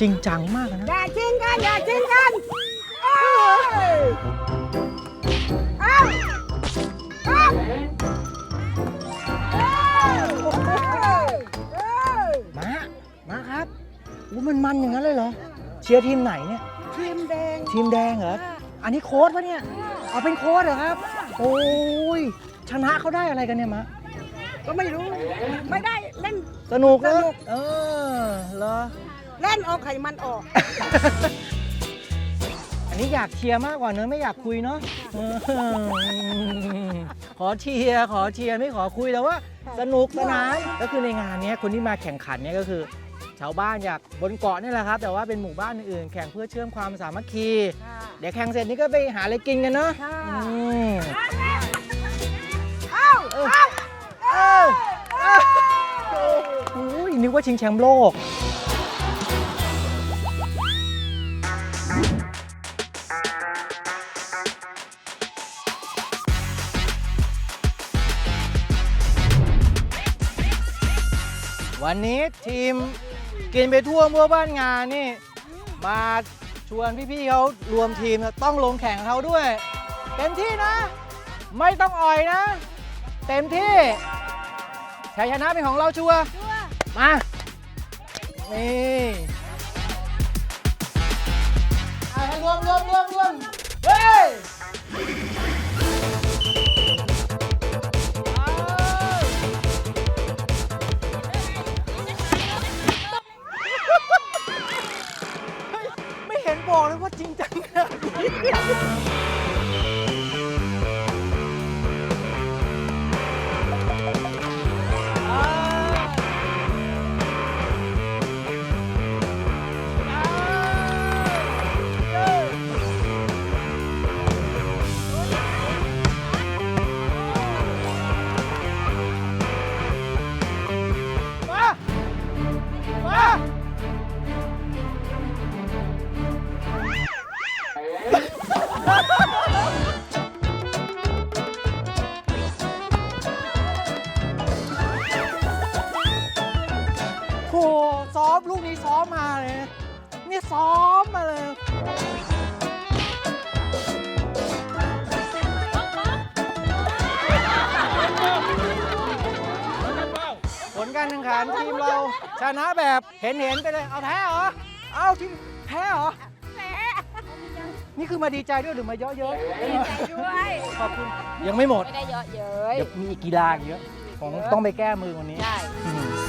จริงจังมากนะ อย่าชิงกันอย่าชิงกันเอ้ยเอาเอาเอ้ยเอ้ยมามาครับอู้มันมันอย่างนั้นเลยเหรอ เชียร์ทีมไหนเนี่ย ทีมแดงทีมแดงเหรอ อันนี้โค้ดปะเนี่ย เอาเป็นโค้ดเหรอครับ โอ้ย ชนะเขาได้อะไรกันเนี่ยมะ ก็ไม่รู้ ไม่ได้เล่นสนุกนะสนุกเออ เหรอ เล่นเอาไขมันออก อันนี้อยากเชียร์มากกว่าเนอะไม่อยากคุยเนาะเออขอเชียร์ขอเชียร์ไม่ขอคุยแต่ว่า สนุกสนานก็คือในงานเนี้ยคนที่มาแข่งขันเนี่ยก็คือ ชาวบ้านจากบนเกาะนี่แหละครับ แต่ว่าเป็นหมู่บ้านอื่นๆแข่งเพื่อเชื่อมความสามัคคี เดี๋ยวแข่งเสร็จนี่ก็ไปหาอะไรกินกันเนาะค่ะ อืมเอ้าเออเออเออโอ้ยนึกว่าชิงแชมป์โลก วันนี้ทีมกินไปทั่วมั่วบ้านงานนี่ มาชวนพี่ๆเขารวมทีมต้องลงแข่งเขาด้วยเต็มที่นะ ไม่ต้องอ่อยนะ เต็มที่ชัยชนะเป็นของเราชัวร์มา บอกเลย โหซ้อมลูกนี้ซ้อมมาเลยนะนี่ซ้อมมาเลย ผลการแข่งขันทีมเราชนะแบบเห็นเห็นๆไปเลย เอาแพ้เหรอ เอาทีมแพ้เหรอ นี่คือมาดีใจด้วยหรือมาเยอะเยอะดีใจด้วยขอบคุณ ยังไม่หมด ไม่ได้เยอะเย้ยเดี๋ยวมีอีกกีฬาอีกเยอะ ของต้องไปแก้มือวันนี้ ได้ อืม